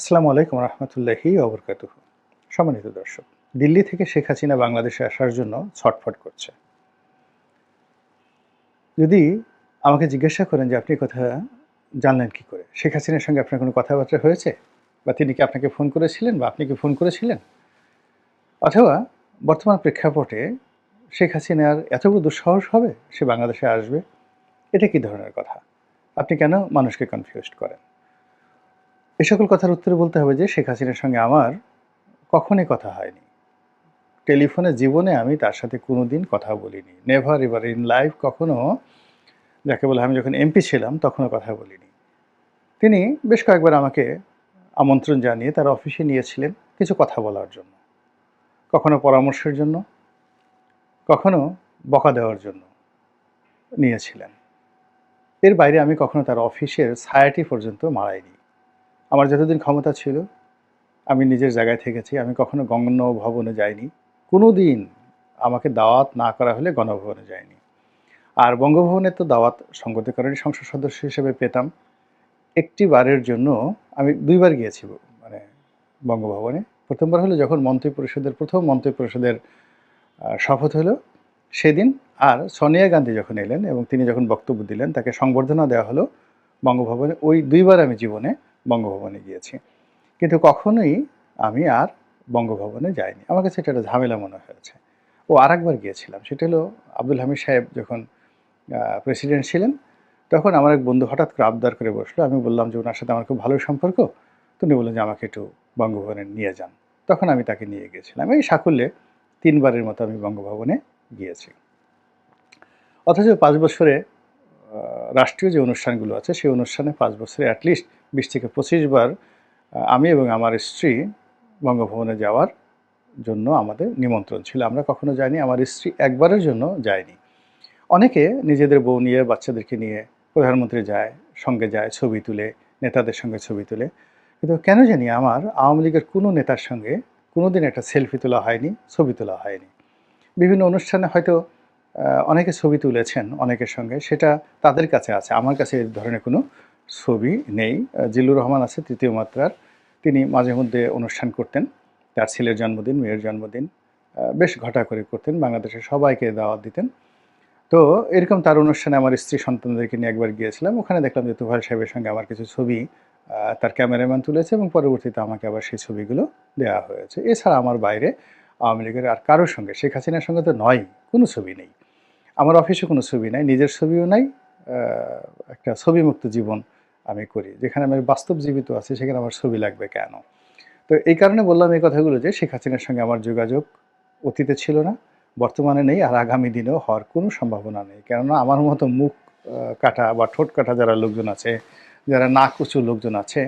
আসসালামু আলাইকুম রহমতুল্লাহি অবরকাত সম্মানিত দর্শক, দিল্লি থেকে শেখ হাসিনা বাংলাদেশে আসার জন্য ছটফট করছে। যদি আমাকে জিজ্ঞাসা করেন যে আপনি কথা জানলেন কি করে, শেখ হাসিনার সঙ্গে আপনার কোনো কথাবার্তা হয়েছে? বা তিনি কি আপনাকে ফোন করেছিলেন বা আপনি কি ফোন করেছিলেন? অথবা বর্তমান প্রেক্ষাপটে শেখ হাসিনার এত দুঃসাহস হবে সে বাংলাদেশে আসবে? এটা কি ধরনের কথা? আপনি কেন মানুষকে কনফিউজড করেন? এ সকল কথার উত্তরে বলতে হবে যে শেখ হাসিনার সঙ্গে আমার কখনই কথা হয়নি। টেলিফোনে জীবনে আমি তার সাথে কোনো দিন কথা বলিনি। নেভার এভার ইন লাইফ কখনো যাকে বলে আমি যখন এমপি ছিলাম তখনও কথা বলিনি। তিনি বেশ কয়েকবার আমাকে আমন্ত্রণ জানিয়ে তার অফিসে নিয়েছিলেন কিছু কথা বলার জন্য। কখনো পরামর্শের জন্য, কখনো বকা দেওয়ার জন্য নিয়েছিলেন। এর বাইরে আমি কখনো তার অফিসের ছায়াটি পর্যন্ত মারাইনি। আমার যতদিন ক্ষমতা ছিল, আমি নিজের জায়গায় থেকেছি। আমি কখনো ভবনে যাইনি। কোনো দিন আমাকে দাওয়াত না করা হলে গণভবনে যাইনি। আর বঙ্গভবনে তো দাওয়াত সংগতিকরণী সংসদ সদস্য হিসেবে পেতাম। একটি বারের জন্য আমি দুইবার গিয়েছি মানে বঙ্গভবনে। প্রথমবার হলো যখন মন্ত্রী পরিষদের প্রথম মন্ত্রী পরিষদের শপথ হলো সেদিন। আর সোনিয়া গান্ধী যখন এলেন এবং তিনি যখন বক্তব্য দিলেন, তাকে সংবর্ধনা দেওয়া হলো বঙ্গভবনে। ওই দুইবার আমি জীবনে বঙ্গভবনে গিয়েছি। কিন্তু কখনোই আমি আর বঙ্গভবনে যাইনি। আমার কাছে এটা একটা ঝামেলা মনে হয়েছে। ও আর একবার গিয়েছিলাম। সেটা হলো আব্দুল হামিদ সাহেব যখন প্রেসিডেন্ট ছিলেন, তখন আমার এক বন্ধু হঠাৎ করে আবদার করে বসল। আমি বললাম যে ওনার সাথে আমার খুব ভালো সম্পর্ক। তো উনি বললেন যে আমাকে একটু বঙ্গভবনে নিয়ে যান। তখন আমি তাকে নিয়ে গিয়েছিলাম। এই সাকুল্যে তিনবারের মতো আমি বঙ্গভবনে গিয়েছি। অথচ পাঁচ বছরে রাষ্ট্রীয় যে অনুষ্ঠানগুলো আছে, সেই অনুষ্ঠানে পাঁচ বছরে অ্যাটলিস্ট বিশ থেকে পঁচিশ বার আমি এবং আমার স্ত্রী বঙ্গভবনে যাওয়ার জন্য আমাদের নিমন্ত্রণ ছিল। আমরা কখনো যাইনি, আমার স্ত্রী একবারের জন্য যায়নি। অনেকে নিজেদের বউ নিয়ে, বাচ্চাদেরকে নিয়ে প্রধানমন্ত্রী যায়, সঙ্গে যায়, ছবি তুলে, নেতাদের সঙ্গে ছবি তুলে। কিন্তু কেন জানি আমার আওয়ামী লীগের কোনো নেতার সঙ্গে কোনো দিন একটা সেলফি তোলা হয়নি, ছবি তোলা হয়নি। বিভিন্ন অনুষ্ঠানে হয়তো অনেকে ছবি তুলেছেন অনেকের সঙ্গে, সেটা তাদের কাছে আছে। আমার কাছে এই ধরনের কোনো ছবি নেই। জিল্লুর রহমান আছে তৃতীয় মাত্রার। তিনি মাঝে মধ্যে অনুষ্ঠান করতেন। তার ছেলের জন্মদিন, মেয়ের জন্মদিন বেশ ঘটা করে করতেন। বাংলাদেশের সবাইকে দাওয়াত দিতেন। তো এরকম তার অনুষ্ঠানে আমার স্ত্রী সন্তানদেরকে নিয়ে একবার গিয়েছিলাম। ওখানে দেখলাম যে তুফাল সাহেবের সঙ্গে আমার কিছু ছবি তার ক্যামেরাম্যান তুলেছে এবং পরবর্তীতে আমাকে আবার সেই ছবিগুলো দেওয়া হয়েছে। এছাড়া আমার বাইরে আওয়ামী লীগের আর কারোর সঙ্গে, শেখ হাসিনার সঙ্গে তো নয়, কোনো ছবি নেই। আমার অফিসে কোনো ছবি নাই, নিজের ছবিও নাই একটা ছবিমুক্ত জীবন আমি করি। যেখানে আমি বাস্তব জীবিত আছি, সেখানে আমার ছবি লাগবে কেন? তো এই কারণে বললাম এই কথাগুলো যে, শেখ হাসিনার সঙ্গে আমার যোগাযোগ অতীতে ছিল না, বর্তমানে নেই, আর আগামী দিনেও হওয়ার কোনো সম্ভাবনা নেই। কেননা আমার মতো মুখ কাটা বা ঠোঁট কাটা যারা লোকজন আছে, যারা নাক উঁচু লোকজন আছে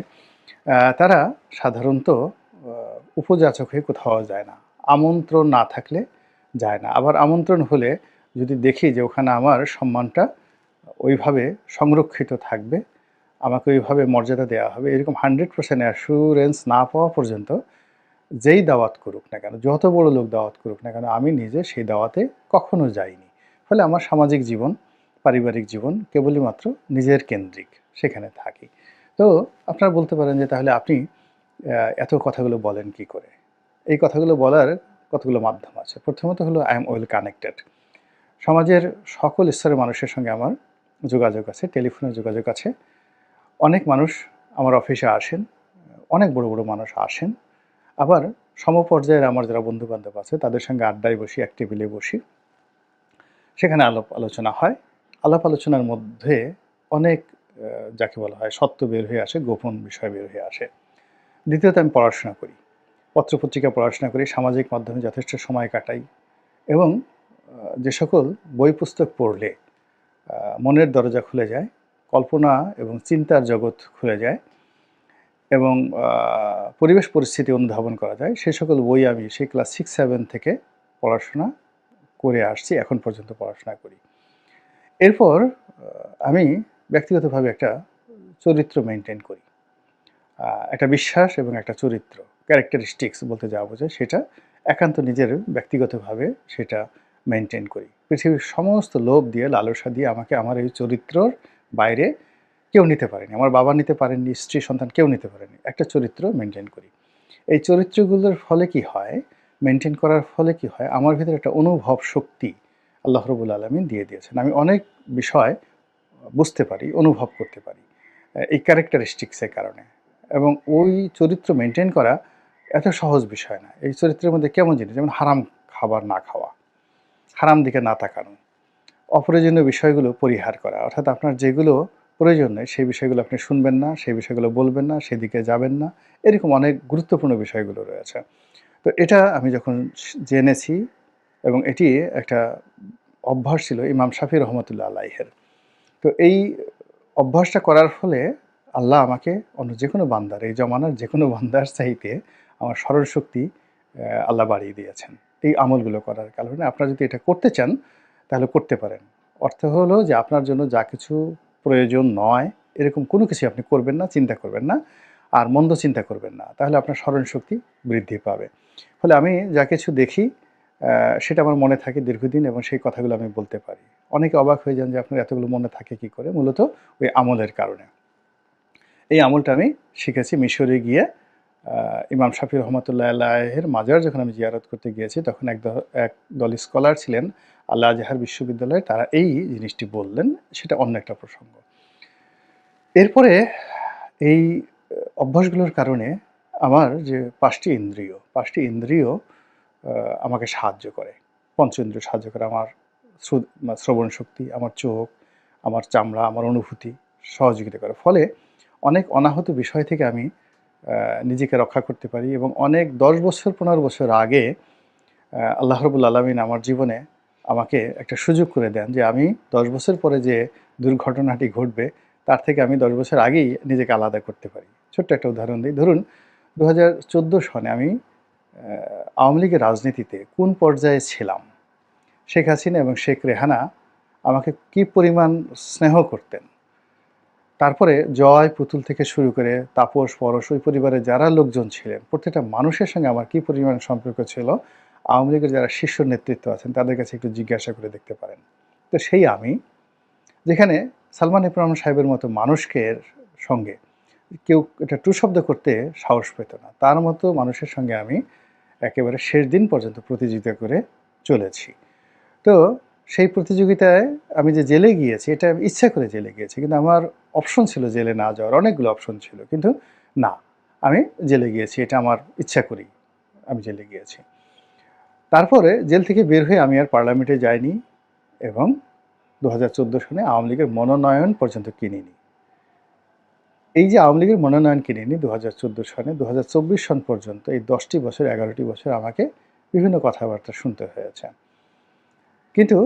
তারা সাধারণত উপযাচক হয়ে কোথাও যায় না। আমন্ত্রণ না থাকলে যায় না। আবার আমন্ত্রণ হলে যদি দেখি যে, ওখানে আমার সম্মানটা ওইভাবে সংরক্ষিত থাকবে আমাকে ওইভাবে মর্যাদা দেওয়া হবে। এরকম হান্ড্রেড পার্সেন্ট অ্যাসুরেন্স না পাওয়া পর্যন্ত যেই দাওয়াত করুক না কেন, যত বড় লোক দাওয়াত করুক না কেন, আমি নিজে সেই দাওয়াতে কখনো যাইনি। ফলে আমার সামাজিক জীবন, পারিবারিক জীবন কেবলই মাত্র নিজের কেন্দ্রিক, সেখানে থাকি। তো আপনারা বলতে পারেন যে তাহলে আপনি এত কথাগুলো বলেন কি করে? এই কথাগুলো বলার কতগুলো মাধ্যম আছে? প্রথমত হলো আই এম ওয়েল কানেক্টেড সমাজের সকল স্তরের মানুষের সঙ্গে আমার যোগাযোগ আছে, টেলিফোনে যোগাযোগ আছে। অনেক মানুষ আমার অফিসে আসেন, অনেক বড় বড় মানুষ আসেন। আবার সমপর্যায়ের আমার যারা বন্ধু বান্ধব আছে, তাদের সঙ্গে আড্ডায় বসি, এক টেবিলে বসি। সেখানে আলাপ আলোচনা হয়। আলাপ আলোচনার মধ্যে অনেক যাকে বলা হয় সত্য বের হয়ে আসে, গোপন বিষয় বের হয়ে আসে। দ্বিতীয়ত আমি পড়াশোনা করি। পত্রপত্রিকা পড়াশোনা করি, সামাজিক মাধ্যমে যথেষ্ট সময় কাটাই এবং যে সকল বই পুস্তক পড়লে মনের দরজা খুলে যায় কল্পনা এবং চিন্তার জগৎ খুলে যায় এবং পরিবেশ পরিস্থিতি অনুধাবন করা যায়। সেই সকল বই আমি সেই ক্লাস সিক্স সেভেন থেকে পড়াশোনা করে আসছি, এখন পর্যন্ত পড়াশোনা করি। এরপর আমি ব্যক্তিগতভাবে একটা চরিত্র মেনটেন করি। একটা বিশ্বাস এবং একটা চরিত্র ক্যারেক্টারিস্টিক্স বলতে যা বোঝায় সেটা একান্ত নিজের ব্যক্তিগতভাবে সেটা মেনটেন করি। পৃথিবীর সমস্ত লোভ দিয়ে, লালসা দিয়ে আমাকে আমার এই চরিত্রর বাইরে কেউ নিতে পারেনি। আমার বাবা নিতে পারেননি, স্ত্রী, সন্তান কেউ নিতে পারেনি একটা চরিত্র মেনটেন করি। এই চরিত্রগুলোর ফলে কি হয়? মেনটেন করার ফলে কি হয়? আমার ভিতরে একটা অনুভব শক্তি আল্লাহ রবুল আলমিন দিয়ে দিয়েছেন। আমি অনেক বিষয় বুঝতে পারি, অনুভব করতে পারি এই ক্যারেক্টারিস্টিক্সের কারণে। এবং ওই চরিত্র মেনটেন করা এত সহজ বিষয় না। এই চরিত্রের মধ্যে কেমন জিনিস? যেমন হারাম খাবার না খাওয়া, হারাম দিকে না তাকানো অপ্রয়োজনীয় বিষয়গুলো পরিহার করা। অর্থাৎ আপনার যেগুলো প্রয়োজন নেই, সেই বিষয়গুলো আপনি শুনবেন না, সেই বিষয়গুলো বলবেন না, সেদিকে যাবেন না। এরকম অনেক গুরুত্বপূর্ণ বিষয়গুলো রয়েছে। তো এটা আমি যখন জেনেছি এবং এটি একটা অভ্যাস ছিল ইমাম শাফি রহমতুল্লাহ আলাইহের। তো এই অভ্যাসটা করার ফলে আল্লাহ আমাকে অন্য যে কোনো বান্দার, এই জমানার যে কোনো বান্দার চাইতে আমার স্মরণশক্তি আল্লাহ বাড়িয়ে দিয়েছেন। এই আমলগুলো করার কারণে। আপনারা যদি এটা করতে চান তাহলে করতে পারেন। অর্থ হলো যে আপনার জন্য যা কিছু প্রয়োজন নয়, এরকম কোনো কিছু আপনি করবেন না, চিন্তা করবেন না, আর মন্দ চিন্তা করবেন না। তাহলে আপনার স্মরণশক্তি বৃদ্ধি পাবে। ফলে আমি যা কিছু দেখি সেটা আমার মনে থাকে দীর্ঘদিন এবং সেই কথাগুলো আমি বলতে পারি। অনেকে অবাক হয়ে যান যে আপনার এতগুলো মনে থাকে কি করে? মূলত ওই আমলের কারণে। এই আমলটা আমি শিখেছি মিশরে গিয়ে ইমাম শাফি রহমতুল্লাহ আল্লাহের মাজার যখন আমি জিয়ারত করতে গিয়েছি, তখন এক দ- এক দল স্কলার ছিলেন আল্লাহ আজহার বিশ্ববিদ্যালয়ে তারা এই জিনিসটি বললেন, সেটা অন্য একটা প্রসঙ্গ। এরপরে এই অভ্যাসগুলোর কারণে আমার যে পাঁচটি ইন্দ্রিয় পাঁচটি ইন্দ্রিয় আমাকে সাহায্য করে। পঞ্চ ইন্দ্রিয় সাহায্য করে আমার শ্রু- শ্রবণ শক্তি, আমার চোখ, আমার চামড়া, আমার অনুভূতি সহযোগিতা করে। ফলে অনেক অনাহত বিষয় থেকে আমি নিজেকে রক্ষা করতে পারি এবং অনেক দশ বছর, পনেরো বছর আগে আল্লাহ রবুল আলমিন আমার জীবনে আমাকে একটা সুযোগ করে দেন যে আমি দশ বছর পরে যে দুর্ঘটনাটি ঘটবে, তার থেকে আমি দশ বছর আগেই নিজেকে আলাদা করতে পারি। ছোট্ট একটা উদাহরণ দিই। ধরুন দু হাজার চোদ্দ সনে আমি আওয়ামী লীগের রাজনীতিতে কোন পর্যায়ে ছিলাম? শেখ হাসিনা এবং শেখ রেহানা আমাকে কি পরিমাণ স্নেহ করতেন? তারপরে জয় পুতুল থেকে শুরু করে তাপস, পরশ, ওই পরিবারে যারা লোকজন ছিলেন, প্রত্যেকটা মানুষের সঙ্গে আমার কি পরিমাণ সম্পর্ক ছিল? আওয়ামী লীগের যারা শীর্ষ নেতৃত্ব আছেন, তাদের কাছে একটু জিজ্ঞাসা করে দেখতে পারেন। তো সেই আমি, যেখানে সালমান ইব্রাহিম সাহেবের মতো মানুষকে সঙ্গে কেউ এটা টু শব্দ করতে সাহস পেত না। তার মতো মানুষের সঙ্গে আমি একেবারে শেষ দিন পর্যন্ত প্রতিযোগিতা করে চলেছি। তো সেই প্রতিযোগিতায় আমি যে জেলে গিয়েছি, এটা ইচ্ছা করে জেলে গিয়েছি, কিন্তু আমার অপশন ছিল জেলে না যাওয়ার, অনেকগুলো অপশন ছিল, কিন্তু না, আমি জেলে গিয়েছি, এটা আমার ইচ্ছা করি আমি জেলে গিয়েছি। তারপরে জেল থেকে বের হয়ে আমি আর পার্লামেন্টে যাইনি এবং দু হাজার চোদ্দ সনে আওয়ামী লীগের মনোনয়ন পর্যন্ত কিনিনি। এই যে আওয়ামী লীগের মনোনয়ন কিনিনি দু হাজার চোদ্দ সনে দু হাজার চব্বিশ সন পর্যন্ত এই দশটি বছর, এগারোটি বছর আমাকে বিভিন্ন কথাবার্তা শুনতে হয়েছে। কিন্তু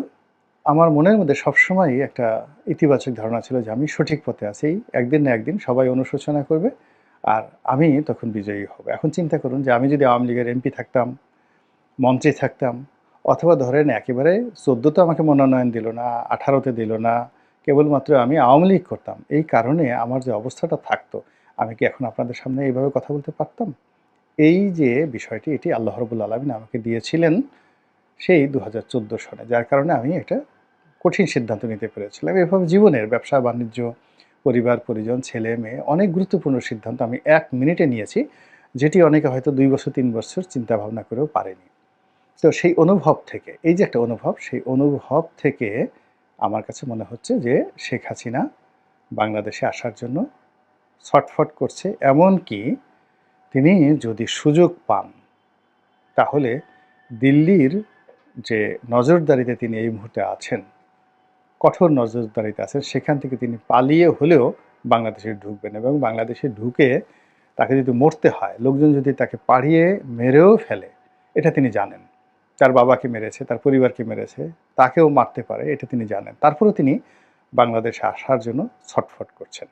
আমার মনের মধ্যে সবসময়ই একটা ইতিবাচক ধারণা ছিল যে আমি সঠিক পথে আছি, একদিন না একদিন সবাই অনুশোচনা করবে আর আমি তখন বিজয়ী হব। এখন চিন্তা করুন যে আমি যদি আওয়ামী লীগের এমপি থাকতাম মন্ত্রী থাকতাম। অথবা ধরেন একেবারে চোদ্দোতে আমাকে মনোনয়ন দিল না, আঠারোতে দিল না, কেবলমাত্র আমি আওয়ামী লীগ করতাম। এই কারণে আমার যে অবস্থাটা থাকতো, আমি কি এখন আপনাদের সামনে এইভাবে কথা বলতে পারতাম? এই যে বিষয়টি, এটি আল্লাহ রবুল আলমিন আমাকে দিয়েছিলেন সেই দু হাজার চোদ্দ সনে, যার কারণে আমি এটা কঠিন সিদ্ধান্ত নিতে পেরেছিলাম। এভাবে জীবনের ব্যবসা, বাণিজ্য, পরিবার, পরিজন, ছেলে, মেয়ে, অনেক গুরুত্বপূর্ণ সিদ্ধান্ত আমি এক মিনিটে নিয়েছি, যেটি অনেকে হয়তো দুই বছর, তিন বছর চিন্তা ভাবনা করেও পারেনি। তো সেই অনুভব থেকে, এই যে একটা অনুভব, সেই অনুভব থেকে আমার কাছে মনে হচ্ছে যে শেখ হাসিনা বাংলাদেশে আসার জন্য ছটফট করছে। এমন কি তিনি যদি সুযোগ পান, তাহলে দিল্লির যে নজরদারিতে তিনি এই মুহূর্তে আছেন, কঠোর নজরদারিতে আছেন, সেখান থেকে তিনি পালিয়ে হলেও বাংলাদেশে ঢুকবেন এবং বাংলাদেশে ঢুকে তাকে যদি মরতে হয়, লোকজন যদি তাকে পাড়িয়ে মেরেও ফেলে, এটা তিনি জানেন। তার বাবাকে মেরেছে, তার পরিবারকে মেরেছে, তাকেও মারতে পারে, এটা তিনি জানেন। তারপরেও তিনি বাংলাদেশে আসার জন্য ছটফট করছেন।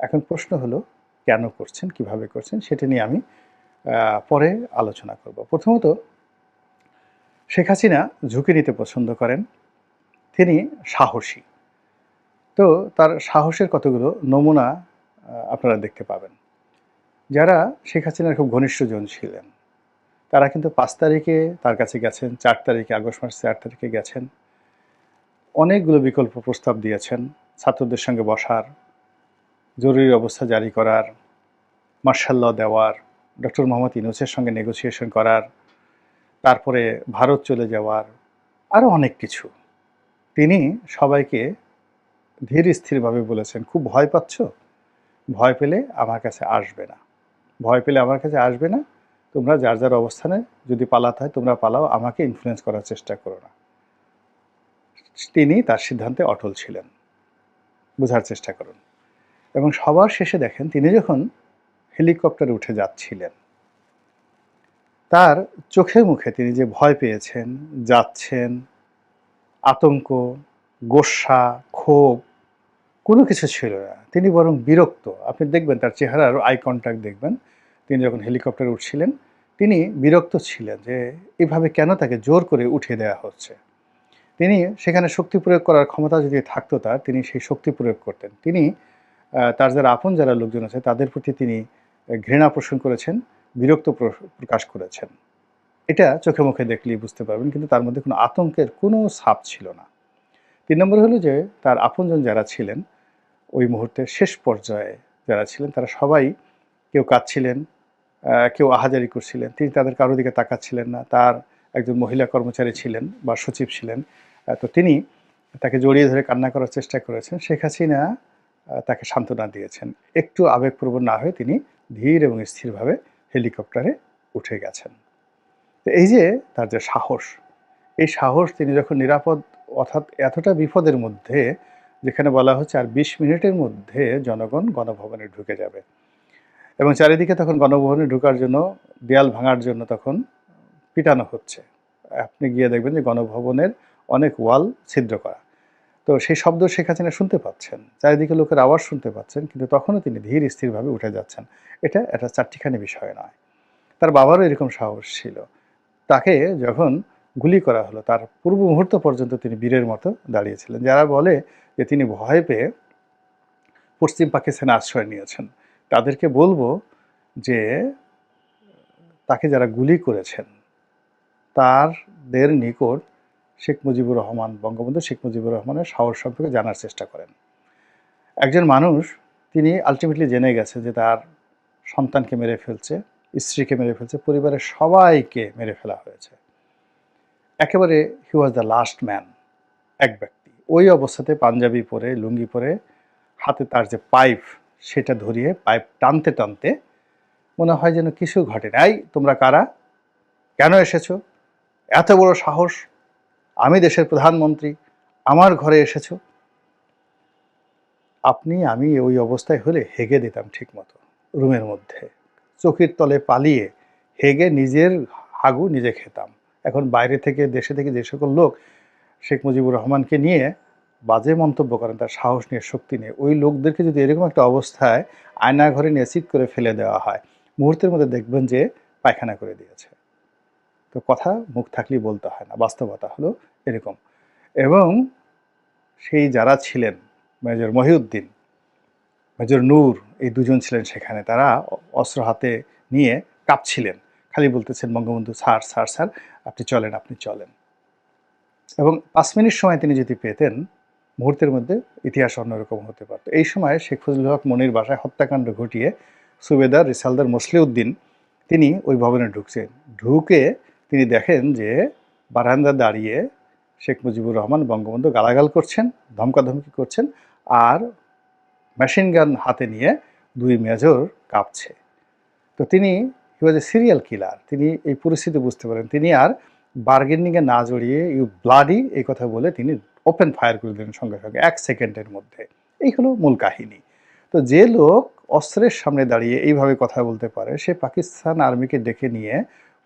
এখন প্রশ্ন হলো, কেন করছেন, কীভাবে করছেন, সেটা নিয়ে আমি পরে আলোচনা করব। প্রথমত, শেখ হাসিনা ঝুঁকি নিতে পছন্দ করেন, তিনি সাহসী। তো তার সাহসের কতগুলো নমুনা আপনারা দেখতে পাবেন। যারা শেখ হাসিনার খুব ঘনিষ্ঠজন ছিলেন তারা কিন্তু পাঁচ তারিখে তার কাছে গেছেন, চার তারিখে, আগস্ট মাসের চার তারিখে গেছেন। অনেকগুলো বিকল্প প্রস্তাব দিয়েছেন, ছাত্রদের সঙ্গে বসার, জরুরি অবস্থা জারি করার মার্শাল দেওয়ার ডক্টর মোহাম্মদ ইউনুসের সঙ্গে নেগোসিয়েশন করার, তারপরে ভারত চলে যাওয়ার আরও অনেক কিছু। তিনি সবাইকে ধীর স্থিরভাবে বলেছেন, খুব ভয় পাচ্ছ? ভয় পেলে আমার কাছে আসবে না। ভয় পেলে আমার কাছে আসবে না তোমরা যার যার অবস্থানে যদি পালাতে হয়, তোমরা পালাও, আমাকে ইনফ্লুয়েন্স করার চেষ্টা করো না। তিনি তার সিদ্ধান্তে অটল ছিলেন। বোঝার চেষ্টা করুন। এবং সবার শেষে দেখেন, তিনি যখন হেলিকপ্টারে উঠে যাচ্ছিলেন, তার চোখে মুখে তিনি যে ভয় পেয়েছেন, যাচ্ছেন, আতঙ্ক, গোসা, ক্ষোভ, কোনো কিছু ছিল না। তিনি বরং বিরক্ত। আপনি দেখবেন, তার চেহারার আই কন্ট্যাক্ট দেখবেন। তিনি যখন হেলিকপ্টারে উঠছিলেন, তিনি বিরক্ত ছিলেন যে এভাবে কেন তাকে জোর করে উঠিয়ে দেওয়া হচ্ছে। তিনি সেখানে শক্তি প্রয়োগ করার ক্ষমতা যদি থাকতো তার, তিনি সেই শক্তি প্রয়োগ করতেন। তিনি তার যারা আপন যারা লোকজন আছে, তাদের প্রতি তিনি ঘৃণা পোষণ করেছেন, বিরক্ত প্র- প্রকাশ করেছেন। এটা চোখে মুখে দেখলেই বুঝতে পারবেন, কিন্তু তার মধ্যে কোনো আতঙ্কের কোনো ছাপ ছিল না। তিন নম্বর হলো যে তার আপনজন যারা ছিলেন, ওই মুহূর্তে শেষ পর্যায়ে যারা ছিলেন, তারা সবাই কেউ কাঁদছিলেন কেউ আহাজারি করছিলেন, তিনি তাদের কারও দিকে তাকাচ্ছিলেন না, তার একজন মহিলা কর্মচারী ছিলেন বা সচিব ছিলেন তো তিনি তাকে জড়িয়ে ধরে কান্না করার চেষ্টা করেছেন। শেখ হাসিনা তাকে সান্ত্বনা দিয়েছেন। একটু আবেগপ্রবণ না হয়ে তিনি ধীর এবং স্থিরভাবে হেলিকপ্টারে উঠে গেছেন। তো এই যে তার যে সাহস, এই সাহস তিনি যখন নিরাপদ, অর্থাৎ এতটা বিপদের মধ্যে, যেখানে বলা হচ্ছে আর বিশ মিনিটের মধ্যে জনগণ গণভবনে ঢুকে যাবে এবং চারিদিকে তখন গণভবনে ঢোকার জন্য, দেয়াল ভাঙার জন্য তখন পিটানো হচ্ছে। আপনি গিয়ে দেখবেন যে গণভবনের অনেক ওয়াল ছিদ্র করা। তো সেই শব্দ শেখ হাসিনা শুনতে পাচ্ছেন, চারিদিকে লোকের আওয়াজ শুনতে পাচ্ছেন, কিন্তু তখনও তিনি ধীর স্থিরভাবে উঠে যাচ্ছেন। এটা একটা চারটিখানি বিষয় নয়। তার বাবারও এরকম সাহস ছিল। তাকে যখন গুলি করা হলো, তার পূর্ব মুহূর্ত পর্যন্ত তিনি বীরের মতো দাঁড়িয়েছিলেন। যারা বলে যে তিনি ভয় পেয়ে পশ্চিম পাকিস্তানে আশ্রয় নিয়েছেন তাদেরকে বলব যে, তাকে যারা গুলি করেছেন, তারদের নিকট শেখ মুজিবুর রহমান, বঙ্গবন্ধু শেখ মুজিবুর রহমানের সাহস সম্পর্কে জানার চেষ্টা করেন। একজন মানুষ, তিনি আলটিমেটলি জেনে গেছে যে তার সন্তানকে মেরে ফেলছে, স্ত্রীকে মেরে ফেলছে, পরিবারের সবাইকে মেরে ফেলা হয়েছে। একেবারে he was the last man এক ব্যক্তি। ওই অবস্থাতে পাঞ্জাবি পরে, লুঙ্গি পরে, হাতে তার যে পাইপ সেটা ধরিয়ে পাইপ টানতে টানতে মনে হয় যেন কিছু ঘটে নাই। তোমরা কারা? কেন এসেছ? এত বড় সাহস? আমি দেশের প্রধানমন্ত্রী, আমার ঘরে এসেছ? আপনি, আমি ওই অবস্থায় হলে হেগে দিতাম ঠিক মতো রুমের মধ্যে। চোখের তলে পালিয়ে হেগে নিজের হাগু নিজে খেতাম। এখন বাইরে থেকে, দেশে থেকে যে সকল লোক শেখ মুজিবুর রহমানকে নিয়ে বাজে মন্তব্য করেন, তার সাহস নিয়ে, শক্তি নিয়ে। ওই লোকদেরকে যদি এরকম একটা অবস্থায় আয়না ঘরে নিয়ে করে ফেলে দেওয়া হয়, মুহূর্তের মধ্যে দেখবেন যে পায়খানা করে দিয়েছে। তো কথা মুখ থাকলেই বলতে হয় না, বাস্তবতা হলো এরকম। এবং সেই যারা ছিলেন, মেজর মহিউদ্দিন, মেজর নূর, এই দুজন ছিলেন সেখানে, তারা অস্ত্র হাতে নিয়ে কাঁপছিলেন। খালি বলতেছেন, বঙ্গবন্ধু স্যার স্যার স্যার, আপনি চলেন আপনি চলেন। এবং পাঁচ মিনিট সময় তিনি যদি পেতেন মুহূর্তের মধ্যে ইতিহাস অন্যরকম হতে পারত। এই সময় শেখ ফজলুল হক মনির বাসায় হত্যাকাণ্ড ঘটিয়ে সুবেদার রিসালদার মুসলিউদ্দিন তিনি ওই ভবনে ঢুকছেন। ঢুকে তিনি দেখেন যে বারান্দা দাঁড়িয়ে শেখ মুজিবুর রহমান বঙ্গবন্ধু গালাগাল করছেন, ধমকাধমকি করছেন আর মেশিন গান হাতে নিয়ে দুই মেজর কাঁপছে। তো তিনি হি ওয়াজ এ সিরিয়াল কিলার তিনি এই পরিস্থিতি বুঝতে পারেন। তিনি আর বার্গেনিংয়ে না জড়িয়ে ইউ ব্লাডি এই কথা বলে তিনি ওপেন ফায়ার করে দিলেন সঙ্গে সঙ্গে, এক সেকেন্ডের মধ্যে। এই হলো মূল কাহিনী। তো যে লোক অস্ত্রের সামনে দাঁড়িয়ে এইভাবে কথা বলতে পারে, সে পাকিস্তান আর্মিকে ডেকে নিয়ে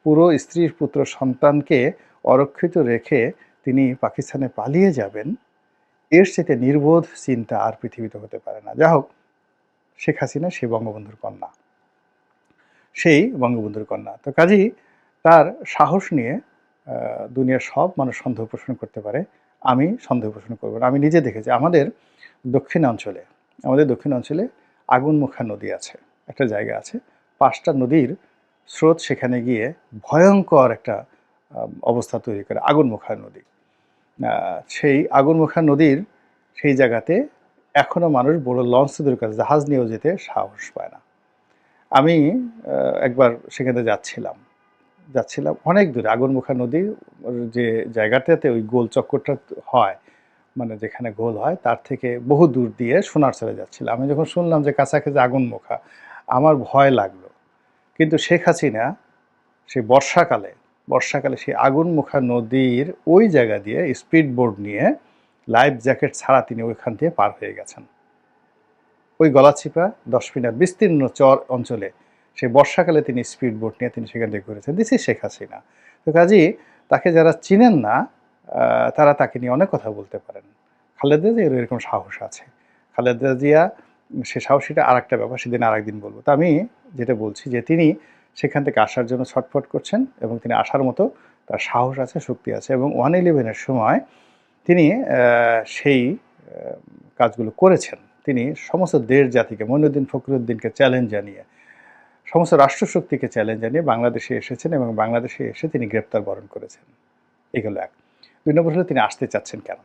পুরো স্ত্রীর পুত্র সন্তানকে অরক্ষিত রেখে তিনি পাকিস্তানে পালিয়ে যাবেন, এর সাথে নির্বোধ চিন্তা আর পৃথিবীতে হতে পারে না। যা হোক, শেখ হাসিনা সে বঙ্গবন্ধুর কন্যা। সেই বঙ্গবন্ধুর কন্যা। তো কাজী তার সাহস নিয়ে দুনিয়ার সব মানুষ সন্দেহ পোষণ করতে পারে। আমি সন্দেহ পোষণ করব না। আমি নিজে দেখেছি, আমাদের দক্ষিণ অঞ্চলে আমাদের দক্ষিণ অঞ্চলে আগুনমুখা নদী আছে, একটা জায়গা আছে। পাঁচটা নদীর স্রোত সেখানে গিয়ে ভয়ঙ্কর একটা অবস্থা তৈরি করে, আগুনমুখা নদী। সেই আগুনমুখা নদীর সেই জায়গাতে এখনও মানুষ বড় লঞ্চ দূর করে, জাহাজ নিয়েও যেতে সাহস পায় না। আমি একবার সেখানে যাচ্ছিলাম। যাচ্ছিলাম অনেক দূরে আগুনমুখা নদী, যে জায়গাটাতে ওই গোল চক্করটা হয় মানে যেখানে গোল হয়, তার থেকে বহু দূর দিয়ে সোনার চলে যাচ্ছিল আমি যখন শুনলাম যে কাছাকাছি আগুনমুখা আমার ভয় লাগল। কিন্তু শেখ হাসিনা সেই বর্ষাকালে বর্ষাকালে সেই আগুনমুখা নদীর ওই জায়গা দিয়ে স্পিড বোর্ড নিয়ে লাইফ জ্যাকেট ছাড়া তিনি ওইখান দিয়ে পার হয়ে গেছেন। ওই গলাচিপা, দশ মিনার বিস্তীর্ণ চর অঞ্চলে সেই বর্ষাকালে তিনি স্পিড বোট নিয়ে তিনি সেখান থেকে ঘুরেছেন। দিস ইজ শেখ হাসিনা তো কাজী, তাকে যারা চিনেন না তারা তাকে নিয়ে অনেক কথা বলতে পারেন। খালেদা জিয়ার এরকম সাহস আছে। খালেদা জিয়া, সে সাহসীটা আর একটা ব্যাপার, সেদিন আর একদিন বলব। তো আমি যেটা বলছি যে, তিনি সেখান থেকে আসার জন্য ছটফট করছেন এবং তিনি আসার মতো তার সাহস আছে, শক্তি আছে এবং ওয়ান ইলেভেনের সময় তিনি সেই কাজগুলো করেছেন। তিনি সমস্ত দেশ জাতিকে, মইনুদ্দিন ফখরুদ্দিনকে চ্যালেঞ্জ জানিয়ে সমস্ত রাষ্ট্রশক্তিকে চ্যালেঞ্জ জানিয়ে বাংলাদেশে এসেছেন এবং বাংলাদেশে এসে তিনি গ্রেপ্তার বরণ করেছেন। এগুলো এক। দুই নম্বর হলো তিনি আসতে চাচ্ছেন কেন?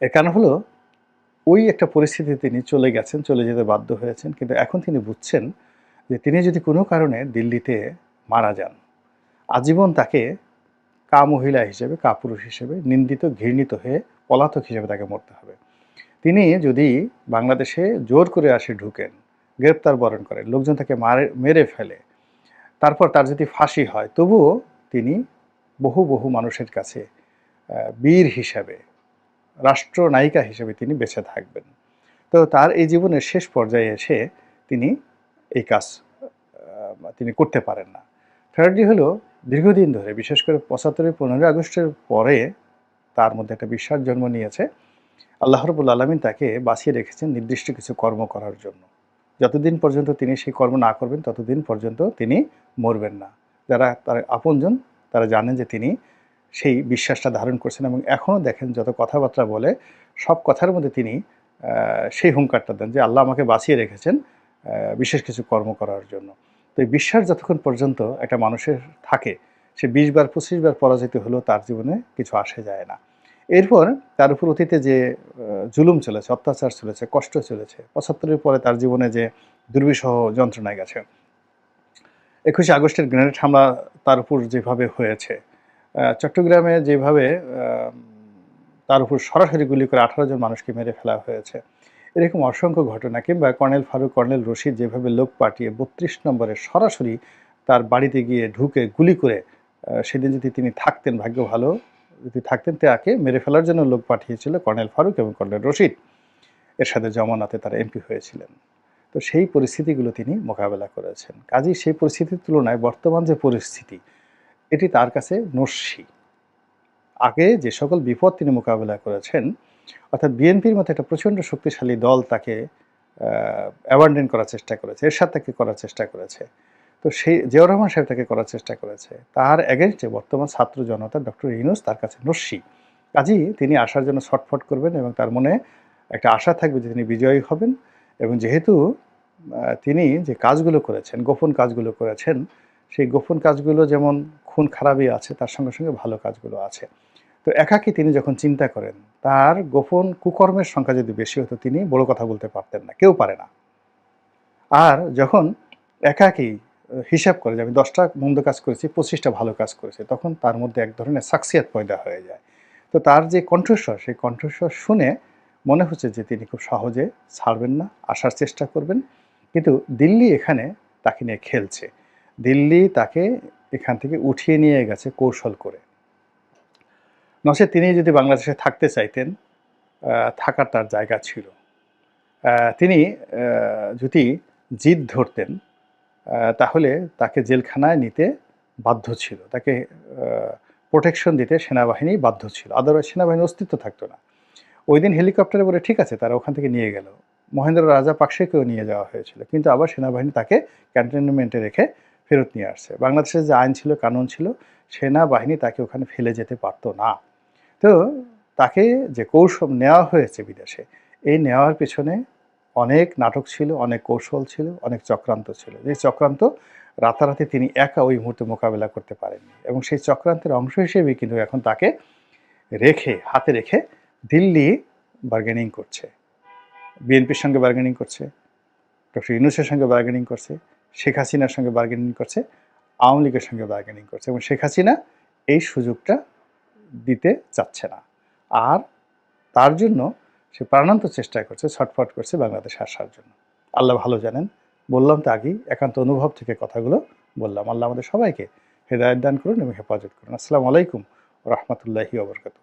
এর কারণ হলো, ওই একটা পরিস্থিতি তিনি চলে গেছেন, চলে যেতে বাধ্য হয়েছেন, কিন্তু এখন তিনি বুঝছেন যে তিনি যদি কোনো কারণে দিল্লিতে মারা যান, আজীবন তাকে কা মহিলা হিসেবে, কা পুরুষ হিসেবে নিন্দিত, ঘৃণিত হয়ে পলাতক হিসেবে তাকে মরতে হবে। তিনি যদি বাংলাদেশে জোর করে আসে ঢুকেন গ্রেপ্তার বরণ করেন লোকজন তাকে মারে, মেরে ফেলে। তারপর তার যদি ফাঁসি হয়, তবুও তিনি বহু বহু মানুষের কাছে বীর হিসাবে রাষ্ট্রনায়িকা হিসেবে তিনি বেঁচে থাকবেন। তো তার এই জীবনের শেষ পর্যায়ে এসে তিনি এই কাজ তিনি করতে পারেন না। থার্ডলি হলো, দীর্ঘদিন ধরে, বিশেষ করে পঁচাত্তরের, পনেরোই আগস্টের পরে তার মধ্যে একটা বিশ্বাস জন্ম নিয়েছে। আল্লাহ রবুল আলমিন তাকে বাঁচিয়ে রেখেছেন নির্দিষ্ট কিছু কর্ম করার জন্য। যতদিন পর্যন্ত তিনি সেই কর্ম না করবেন, ততদিন পর্যন্ত তিনি মরবেন না। যারা তার আপনজন, তারা জানেন যে তিনি সেই বিশ্বাসটা ধারণ করছেন এবং এখনও দেখেন যত কথাবার্তা বলে, সব কথার মধ্যে তিনি সেই হুঙ্কারটা দেন যে আল্লাহ আমাকে বাঁচিয়ে রেখেছেন বিশেষ কিছু কর্ম করার জন্য। তো এই বিশ্বাস যতক্ষণ পর্যন্ত একটা মানুষের থাকে, সে বিশ বার, পঁচিশ বার পরাজিত হলেও তার জীবনে কিছু আসে যায় না। এরপর তার উপর অতীতে যে জুলুম চলেছে, অত্যাচার চলেছে, কষ্ট চলেছে, পঁচাত্তরের পরে তার জীবনে যে দুর্বিষহ যন্ত্রণায় গেছে। একুশে আগস্টের গ্রেনেড হামলা তার উপর যেভাবে হয়েছে চট্টগ্রামে যেভাবে তার উপর সরাসরি গুলি করে আঠারো জন মানুষকে মেরে ফেলা হয়েছে, এরকম অসংখ্য ঘটনা। কিংবা কর্নেল ফারুক, কর্নেল রশিদ যেভাবে লোক পাঠিয়ে বত্রিশ নম্বরে সরাসরি তার বাড়িতে গিয়ে ঢুকে গুলি করে সেদিন যদি তিনি থাকতেন, ভাগ্য ভালো থাকতেন তাকে মেরে ফেলার জন্য লোক পাঠিয়েছিল কর্নেল ফারুক এবং কর্নেল রশিদ। এর সাথে জমানাতে তারা এমপি হয়েছিলেন। তো সেই পরিস্থিতিগুলো তিনি মোকাবেলা করেছেন। কাজেই সেই পরিস্থিতির তুলনায় বর্তমান যে পরিস্থিতি, এটি তার কাছে নস্যি। আগে যে সকল বিপদ তিনি মোকাবেলা করেছেন, অর্থাৎ বিএনপির মতো একটা প্রচণ্ড শক্তিশালী দল তাকে অ্যাবান্ডেন করার চেষ্টা করেছে, এরশাদ তাকে করার চেষ্টা করেছে। তো সেই জিয়াউর রহমান সাহেব তাকে করার চেষ্টা করেছে। তার এগেনস্টে বর্তমান ছাত্র জনতা ডক্টর ইউনুস তার কাছে নস্যি। কাজেই তিনি আসার জন্য ছটফট করবেন এবং তার মনে একটা আশা থাকবে যে তিনি বিজয়ী হবেন এবং যেহেতু তিনি যে কাজগুলো করেছেন, গোপন কাজগুলো করেছেন, সেই গোপন কাজগুলো যেমন খুন খারাপই আছে, তার সঙ্গে সঙ্গে ভালো কাজগুলো আছে। তো একাকী তিনি যখন চিন্তা করেন, তার গোপন কুকর্মের সংখ্যা যদি বেশি হতো তিনি বড় কথা বলতে পারতেন না, কেউ পারে না। আর যখন একাকী হিসাব করে যে আমি দশটা মন্দ কাজ করেছি, পঁচিশটা ভালো কাজ করেছি, তখন তার মধ্যে এক ধরনের সাকসিয়াত পয়দা হয়ে যায়। তো তার যে কণ্ঠস্বর, সেই কণ্ঠস্বর শুনে মনে হচ্ছে যে তিনি খুব সহজে ছাড়বেন না, আসার চেষ্টা করবেন। কিন্তু দিল্লি এখানে তাকে নিয়ে খেলছে। দিল্লি তাকে এখান থেকে উঠিয়ে নিয়ে গেছে কৌশল করে। নচেত তিনি যদি বাংলাদেশে থাকতে চাইতেন থাকার তার জায়গা ছিল। তিনি যদি জিদ ধরতেন তাহলে তাকে জেলখানায় নিতে বাধ্য ছিল। তাকে প্রোটেকশন দিতে সেনাবাহিনী বাধ্য ছিল। আদারওয়াইজ সেনাবাহিনীর অস্তিত্ব থাকতো না। ওই দিন হেলিকপ্টারে বলে, ঠিক আছে, তারা ওখান থেকে নিয়ে গেল। মহেন্দ্র রাজা পাকশেকেও নিয়ে যাওয়া হয়েছিল। কিন্তু আবার সেনাবাহিনী তাকে ক্যান্টনমেন্টে রেখে ফেরত নিয়ে আসছে। বাংলাদেশের যে আইন ছিল, কানুন ছিল, সেনাবাহিনী তাকে ওখানে ফেলে যেতে পারতো না। তো তাকে যে কৌশল নেওয়া হয়েছে বিদেশে, এই নেওয়ার পেছনে অনেক নাটক ছিল, অনেক কৌশল ছিল, অনেক চক্রান্ত ছিল। যে চক্রান্ত রাতারাতি তিনি একা ওই মুহূর্তে মোকাবেলা করতে পারেননি এবং সেই চক্রান্তের অংশ হিসেবে কিন্তু এখন তাকে রেখে, হাতে রেখে দিল্লি বার্গেনিং করছে। বিএনপির সঙ্গে বার্গেনিং করছে, ডক্টর ইউনুসের সঙ্গে বার্গেনিং করছে, শেখ হাসিনার সঙ্গে বার্গেনিং করছে, আওয়ামী লীগের সঙ্গে বার্গেনিং করছে এবং শেখ হাসিনা এই সুযোগটা দিতে চাচ্ছে না। আর তার জন্য সে প্রাণান্ত চেষ্টা করছে, ছটফট করছে বাংলাদেশে আসার জন্য। আল্লাহ ভালো জানেন, বললাম তো আগেই, একান্ত অনুভব থেকে কথাগুলো বললাম। আল্লাহ আমাদের সবাইকে হেদায়ত দান করুন এবং হেফাজত করুন। আসসালামু আলাইকুম রহমতুল্লাহি ওবরকাত